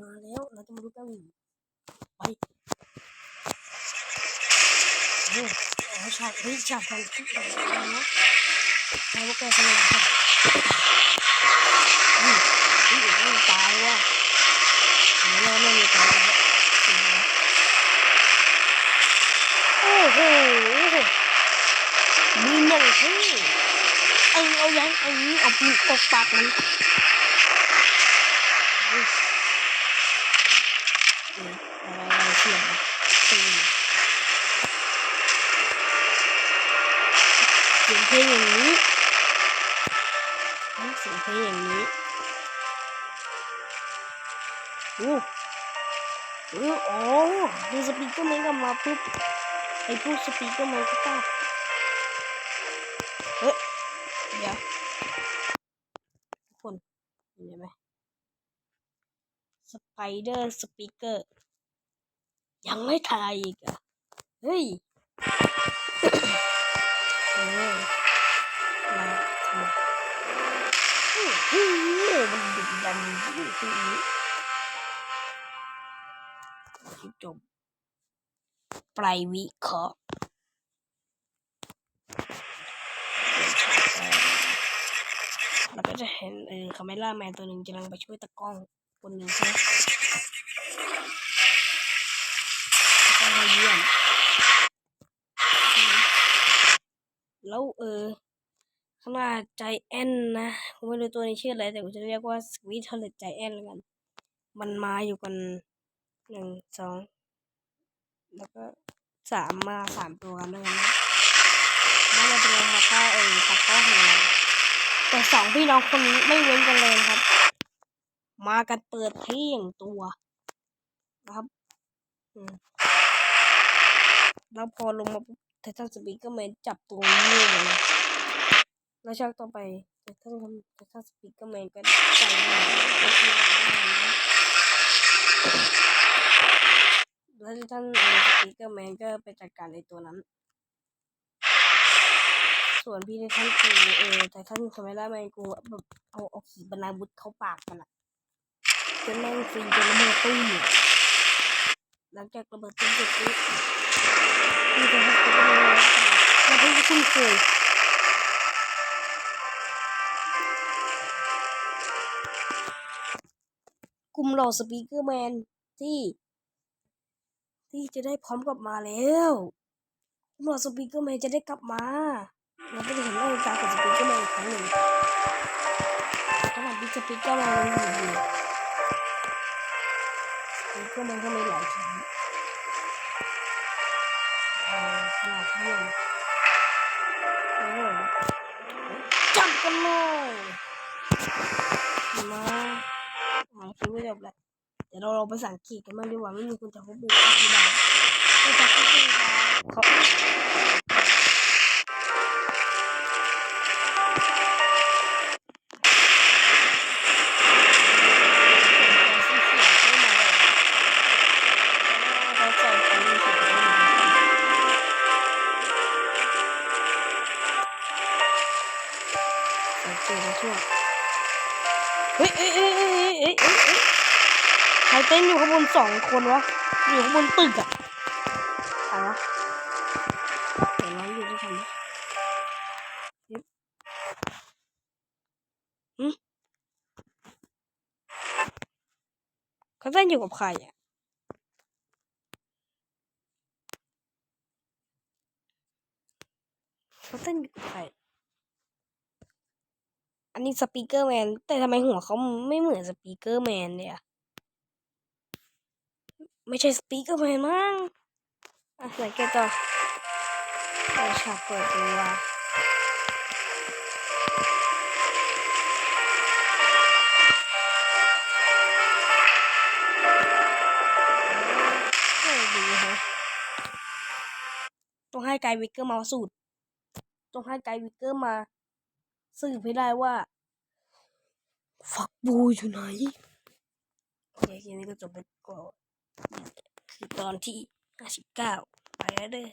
มาแล้วเราจะมาดูกันไปโอ้โหฉาเฮ้ยฉากมันขึ้นอะไรนะใครว่าแกขนาดนั้นอืมอืมอืมตายว่ะเดี๋ยวเราไม่มีตายแล้วโอ้โหมีหนึ่งที่เออเอายังเอานี้เอาปืนกดปากมัน อืมอะไรอะไรเสียงตีนเสียงเพลงอย่างนี้เสียงเพลงอย่างนี้โอ้โอ้โอ้ดูสปีกเกอร์แมนกลับมาปุ๊บไอ้พวกสปีกเกอร์แมนก็กล้าเฮ้ยเดี๋ยวทุกคนเห็นไหมสไปเดอร์สปีกเกอร์ ยังไม่ทายอีกอะ เฮ้ยเออมาทำไมโอ้โหมันดุดันอยู่ที่นี้จบปลายวิเคราะห์เราก็จะเห็นเออคาเมล่าแมนตัวหนึ่งกำลังไปช่วยตะกล้องคนหนึ่งใช่ไหม ต้องมาเยี่ยมแล้ว เออข้างหน้าใจแอนนะผมไม่รู้ตัวนี้ชื่ออะไรแต่ผมจะเรียกว่าสวีทเทเลตใจแอนแล้วกัน มันมาอยู่กันหนึ่งสองแล้วก็สามมาสามตัวกันด้วยกันนะน่าจะเป็นมาฆ่าเออตัดข้อของเราแต่สองพี่น้องคนนี้ไม่เว้นกันเลยครับ มากันเปิดที่ย่างตัวนะครับแล้วพอลงมาปุ๊บ ไททันสปีกเกอร์แมนจับตัวนี้เลยนะแล้วฉากต่อไปไททันไททันสปีกเกอร์แมนก็ใส่หน้าก็คือน้านแล้วไททันสปีกเกอร์แมนก็ไปจัดการในตัวนั้น ส่วนพี่ไททันคือเออไททันคาเมล่าแมนกูแบบเอาเอาขีปนาวุธเข้าปากมันอะจนแม่งฟรีจนระเบิดตุ้มหลังจากระเบิดตุ้มเสร็จปุ๊บ นี่จะให้คุณดูเราเพิ่ง คุ้นเคยกลุ่มเหล่าสปีกเกอร์แมนที่ ที่จะได้พร้อมกลับมาแล้วกลุ่มเหล่าสปีกเกอร์แมนจะได้กลับมาเราไม่ได้เห็นหน้าตาของสปีกเกอร์แมนอีกครั้งหนึ่งขณะที่สปีกเกอร์แมนยังอยู่อยู่สปีกเกอร์แมนก็มีหลายชั้นขนาดเกันเลยมาหาคิดไม่จบแล้วเดี๋ยวเราลองไปสังเกตกันบ้างดีกว่าไม่มีคนจะพบบุกอธิบายไม่จะพูดถึงเขา เกตไปทั่วเฮ้ยเอ้ยเอ้ยเอ้ยเอ้ยเอ้ยเอ้ยใครเต้นอยู่ข้างบนสองคนวะ อยู่ข้างบนตึกอะใครวะเดี๋ยวเราอยู่ด้วยกันนะเฮ้ยหึเขาเต้นอยู่กับใครอะเขาเต้นอยู่กับใคร อันนี้สปีกเกอร์แมน แต่ทำไมหัวเขาไม่เหมือนสปีกเกอร์แมนเนี่ยไม่ใช่สปีกเกอร์แมนมั้งอะสังเกตต่อเออฉากเปิดตัวเออดีฮะต้องให้ไกด์วิกเกอร์มาสูตรต้องให้ไกด์วิกเกอร์มาสืบให้ได้ว่า ฝักบูอยู่ไหนโอเคทีนี้ก็จบไปก่อนคือตอนที่ห้าสิบเก้าไปแล้วเด้อ